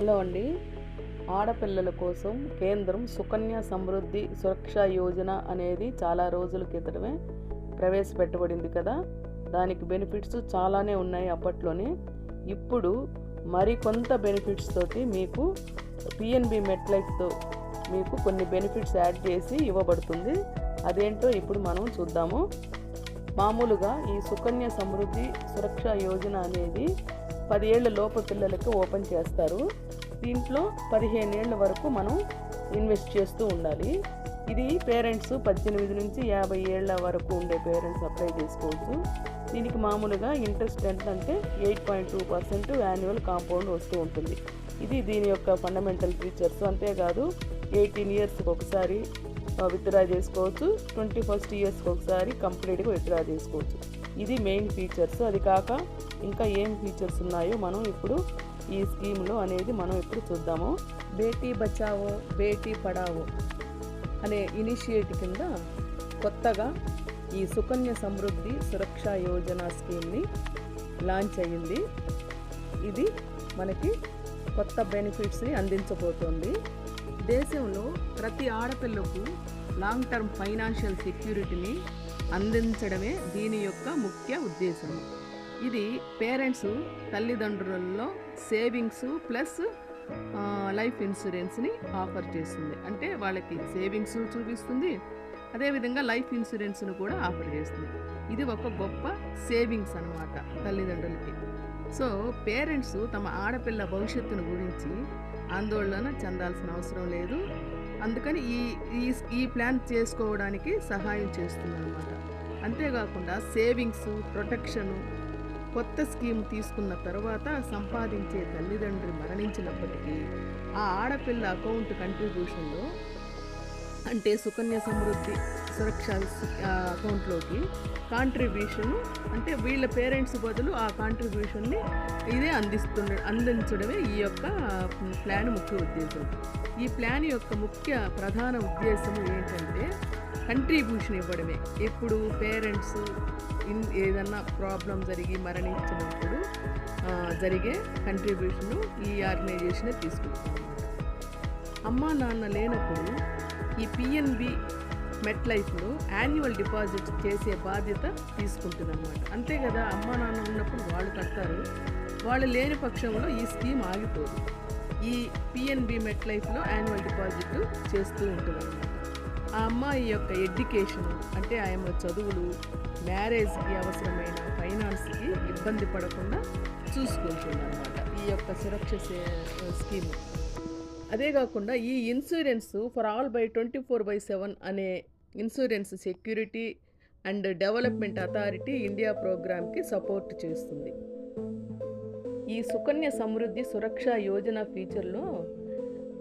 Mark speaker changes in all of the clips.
Speaker 1: Hello అండి. ఆడపిల్లల కోసం కేంద్రం సుకన్య సమృద్ధి సురక్ష యోజన అనేది చాలా రోజుల క్రితమే ప్రవేశపెట్టబడింది కదా. దానికి బెనిఫిట్స్ చాలానే ఉన్నాయి అప్పట్లోనే. ఇప్పుడు మరికొంత బెనిఫిట్స్ తోటి మీకు పిఎన్బి మెట్లైఫ్తో మీకు కొన్ని బెనిఫిట్స్ యాడ్ చేసి ఇవ్వబడుతుంది. అదేంటో ఇప్పుడు మనం చూద్దాము. మామూలుగా ఈ సుకన్య సమృద్ధి సురక్ష యోజన అనేది పదిహేళ్ళ లోపు పిల్లలకి ఓపెన్ చేస్తారు. దీంట్లో పదిహేను ఏళ్ళ వరకు మనం ఇన్వెస్ట్ చేస్తూ ఉండాలి. ఇది పేరెంట్స్ పద్దెనిమిది నుంచి యాభై ఏళ్ళ వరకు ఉండే పేరెంట్స్ అప్లై చేసుకోవచ్చు. దీనికి మామూలుగా ఇంట్రెస్ట్ ఎంత అంటే eight point two percent annual compound వస్తూ ఉంటుంది. ఇది దీని యొక్క ఫండమెంటల్ ఫీచర్స్. అంతేకాదు ఎయిటీన్ ఇయర్స్కి ఒకసారి విత్డ్రా చేసుకోవచ్చు. ట్వంటీ ఫస్ట్ ఇయర్స్కి ఒకసారి కంప్లీట్గా విత్డ్రా చేసుకోవచ్చు. ఇది మెయిన్ ఫీచర్స్ అది కాక ఇంకా ఏం ఫీచర్స్ ఉన్నాయో మనం ఇప్పుడు ఈ స్కీమ్లో అనేది మనం ఇప్పుడు చూద్దాము. బేటీ బచావో బేటీ పడావో అనే ఇనిషియేటివ్ కింద కొత్తగా ఈ సుకన్య సమృద్ధి సురక్ష యోజన స్కీమ్ని లాంచ్ అయ్యింది. ఇది మనకి కొత్త బెనిఫిట్స్ని అందించబోతోంది. దేశంలో ప్రతి ఆడపిల్లకు లాంగ్ టర్మ్ ఫైనాన్షియల్ సెక్యూరిటీని అందించడమే దీని యొక్క ముఖ్య ఉద్దేశం. ఇది పేరెంట్స్ తల్లిదండ్రులలో సేవింగ్స్ ప్లస్ లైఫ్ ఇన్సూరెన్స్ని ఆఫర్ చేస్తుంది. అంటే వాళ్ళకి సేవింగ్స్ చూపిస్తుంది అదేవిధంగా లైఫ్ ఇన్సూరెన్స్ను కూడా ఆఫర్ చేస్తుంది. ఇది ఒక గొప్ప సేవింగ్స్ అనమాట తల్లిదండ్రులకి. సో పేరెంట్స్ తమ ఆడపిల్ల భవిష్యత్తును గురించి ఆందోళన చెందాల్సిన అవసరం లేదు. అందుకని ఈ ఈ ఈ ప్లాన్ చేసుకోవడానికి సహాయం చేస్తుంది అనమాట అంతేకాకుండా సేవింగ్స్ ప్రొటెక్షను కొత్త స్కీమ్ తీసుకున్న తర్వాత సంపాదించే తల్లిదండ్రి మరణించినప్పటికీ ఆ ఆడపిల్ల అకౌంట్ కంట్రిబ్యూషన్లో అంటే సుకన్య సమృద్ధి సురక్ష అకౌంట్లోకి కాంట్రిబ్యూషన్ అంటే వీళ్ళ పేరెంట్స్ బదులు ఆ కాంట్రిబ్యూషన్ని ఇదే అందిస్తుండ అందించడమే ఈ యొక్క ప్లాన్ ముఖ్య ఉద్దేశం. ఈ ప్లాన్ యొక్క ముఖ్య ప్రధాన ఉద్దేశం ఏంటంటే కంట్రిబ్యూషన్ ఇవ్వడమే. ఎప్పుడు పేరెంట్స్ ఇన్ ఏదన్నా ప్రాబ్లం జరిగి మరణించినప్పుడు జరిగే కంట్రిబ్యూషన్ ఈ ఆర్గనైజేషనే తీసుకుంటాం అమ్మా నాన్న లేనప్పుడు ఈ పిఎన్బి మెట్ లైఫ్లో యాన్యువల్ డిపాజిట్ చేసే బాధ్యత తీసుకుంటుంది అనమాట అంతే కదా అమ్మా నాన్న ఉన్నప్పుడు వాళ్ళు కడతారు. వాళ్ళు లేని పక్షంలో ఈ స్కీమ్ ఆగిపోదు. ఈ పిఎన్బి మెట్ లైఫ్లో యాన్యువల్ డిపాజిట్ చేస్తూ ఉంటుంది అనమాట ఆ అమ్మాయి యొక్క ఎడ్యుకేషన్ అంటే ఆయన చదువులు మ్యారేజ్కి అవసరమైన ఫైనాన్స్కి ఇబ్బంది పడకుండా చూసుకుంటుంది అనమాట ఈ యొక్క సురక్ష స్కీమ్. అదే కాకుండా ఈ insurance for all by twenty four by seven అనే insurance security and development authority India ప్రోగ్రామ్కి సపోర్ట్ చేస్తుంది. ఈ సుకన్య సమృద్ధి సురక్ష యోజన ఫీచర్లో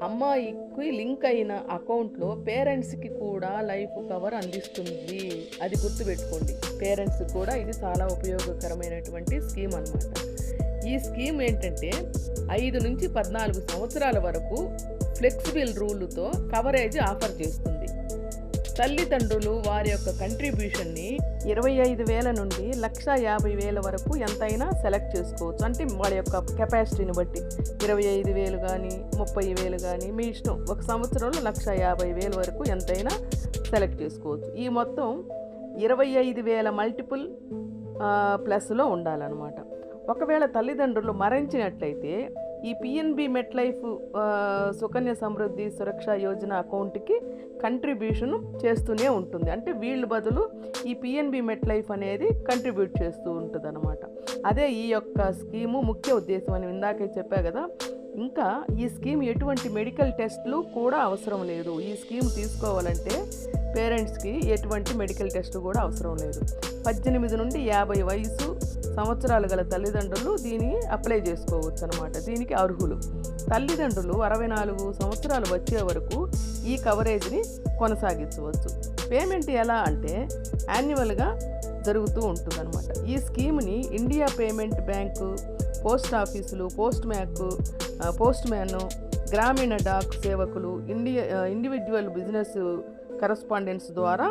Speaker 1: అమ్మాయికి లింక్ అయిన అకౌంట్లో పేరెంట్స్కి కూడా లైఫ్ కవర్ అందిస్తుంది. అది గుర్తుపెట్టుకోండి. పేరెంట్స్కి కూడా ఇది చాలా ఉపయోగకరమైనటువంటి స్కీమ్ అనమాట ఈ స్కీమ్ ఏంటంటే ఐదు నుంచి పద్నాలుగు సంవత్సరాల వరకు ఫ్లెక్సిబుల్ రూలుతో కవరేజ్ ఆఫర్ చేస్తుంది. తల్లిదండ్రులు వారి యొక్క కంట్రిబ్యూషన్ని ఇరవై ఐదు వేల నుండి లక్ష యాభై వేల వరకు ఎంతైనా సెలెక్ట్ చేసుకోవచ్చు. అంటే వాళ్ళ యొక్క కెపాసిటీని బట్టి ఇరవై ఐదు వేలు కానీ ముప్పై వేలు కానీ మీ ఇష్టం ఒక సంవత్సరంలో లక్ష యాభై వేల వరకు ఎంతైనా సెలెక్ట్ చేసుకోవచ్చు. ఈ మొత్తం ఇరవై ఐదు వేల మల్టిపుల్ ప్లస్లో ఉండాలన్నమాట. ఒకవేళ తల్లిదండ్రులు మరణించినట్లయితే ఈ PNB Met Life Sukanya Samriddhi Suraksha Yojana అకౌంట్కి కంట్రిబ్యూషన్ చేస్తూనే ఉంటుంది. అంటే వీళ్ళు బదులు ఈ పిఎన్బి మెట్ లైఫ్ అనేది కంట్రిబ్యూట్ చేస్తూ ఉంటుంది అనమాట అదే ఈ యొక్క స్కీము ముఖ్య ఉద్దేశం అని ఇందాకే చెప్పా కదా. ఇంకా ఈ స్కీమ్ ఎటువంటి మెడికల్ టెస్ట్లు కూడా అవసరం లేదు. ఈ స్కీమ్ తీసుకోవాలంటే పేరెంట్స్కి ఎటువంటి మెడికల్ టెస్ట్ కూడా అవసరం లేదు. పద్దెనిమిది నుండి యాభై వయసు సంవత్సరాలు గల తల్లిదండ్రులు దీన్ని అప్లై చేసుకోవచ్చు అనమాట దీనికి అర్హులు. తల్లిదండ్రులు అరవై నాలుగు సంవత్సరాలు వచ్చే వరకు ఈ కవరేజ్ని కొనసాగించవచ్చు. పేమెంట్ ఎలా అంటే యాన్యువల్గా జరుగుతూ ఉంటుందన్నమాట. ఈ స్కీమ్ని ఇండియా పేమెంట్ బ్యాంకు పోస్ట్ ఆఫీసులు పోస్ట్ మ్యాక్ పోస్ట్ మ్యాన్ గ్రామీణ డాక్ సేవకులు ఇండియా ఇండివిజువల్ బిజినెస్ కరస్పాండెన్స్ ద్వారా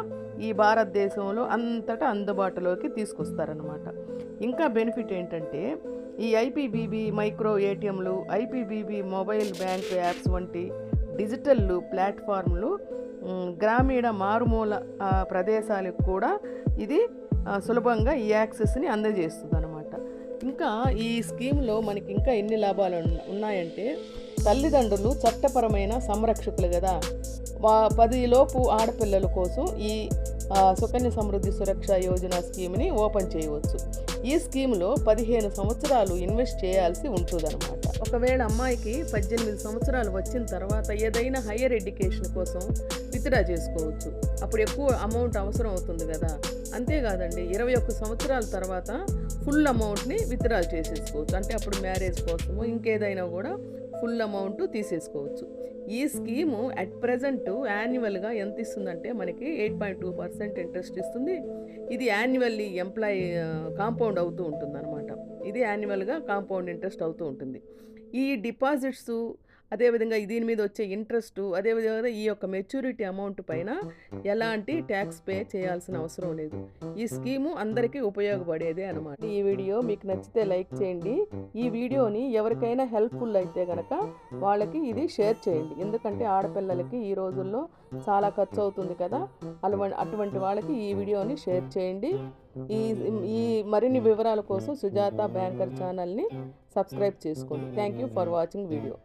Speaker 1: ఈ భారతదేశంలో అంతటా అందుబాటులోకి తీసుకొస్తారనమాట ఇంకా బెనిఫిట్ ఏంటంటే ఈ ఐపీబీబీ మైక్రో ఏటీఎంలు ఐపీబీబీ మొబైల్ బ్యాంక్ యాప్స్ వంటి డిజిటల్ ప్లాట్ఫామ్లు గ్రామీణ మారుమూల ప్రదేశాలకు కూడా ఇది సులభంగా ఈ యాక్సెస్ని అందజేస్తుంది అనమాట ఇంకా ఈ స్కీమ్లో మనకి ఇంకా ఎన్ని లాభాలు ఉన్నాయంటే తల్లిదండ్రులు చట్టపరమైన సంరక్షకులు కదా. వా పదిలోపు ఆడపిల్లల కోసం ఈ సుకన్య సమృద్ధి సురక్ష యోజన స్కీమ్ని ఓపెన్ చేయవచ్చు. ఈ స్కీమ్లో పదిహేను సంవత్సరాలు ఇన్వెస్ట్ చేయాల్సి ఉంటుందన్నమాట. ఒకవేళ అమ్మాయికి పద్దెనిమిది సంవత్సరాలు వచ్చిన తర్వాత ఏదైనా హయ్యర్ ఎడ్యుకేషన్ కోసం విత్డ్రా చేసుకోవచ్చు. అప్పుడు ఎక్కువ అమౌంట్ అవసరం అవుతుంది కదా. అంతేకాదండి ఇరవై ఒక్క సంవత్సరాల తర్వాత ఫుల్ అమౌంట్ని విత్డ్రా చేసేసుకోవచ్చు. అంటే అప్పుడు మ్యారేజ్ కోసము ఇంకేదైనా కూడా ఫుల్ అమౌంట్ తీసేసుకోవచ్చు. ఈ స్కీము అట్ ప్రజెంట్ యాన్యువల్గా ఎంత ఇస్తుందంటే మనకి eight point two percent interest ఇస్తుంది. ఇది యాన్యువల్లీ ఎంప్లాయీ కాంపౌండ్ అవుతూ ఉంటుంది అనమాట ఇది యాన్యువల్గా కాంపౌండ్ ఇంట్రెస్ట్ అవుతూ ఉంటుంది. ఈ డిపాజిట్స్ అదేవిధంగా దీని మీద వచ్చే ఇంట్రెస్ట్ అదేవిధంగా ఈ యొక్క మెచ్యూరిటీ అమౌంట్ పైన ఎలాంటి ట్యాక్స్ పే చేయాల్సిన అవసరం లేదు. ఈ స్కీము అందరికీ ఉపయోగపడేదే అనమాట ఈ వీడియో మీకు నచ్చితే లైక్ చేయండి. ఈ వీడియోని ఎవరికైనా హెల్ప్ఫుల్ అయితే కనుక వాళ్ళకి ఇది షేర్ చేయండి. ఎందుకంటే ఆడపిల్లలకి ఈ రోజుల్లో చాలా ఖర్చు అవుతుంది కదా. అలవ అటువంటి వాళ్ళకి ఈ వీడియోని షేర్ చేయండి. ఈ ఈ మరిన్ని వివరాల కోసం సుజాత బ్యాంకర్ ఛానల్ని సబ్స్క్రైబ్ చేసుకోండి. Thank you for watching video.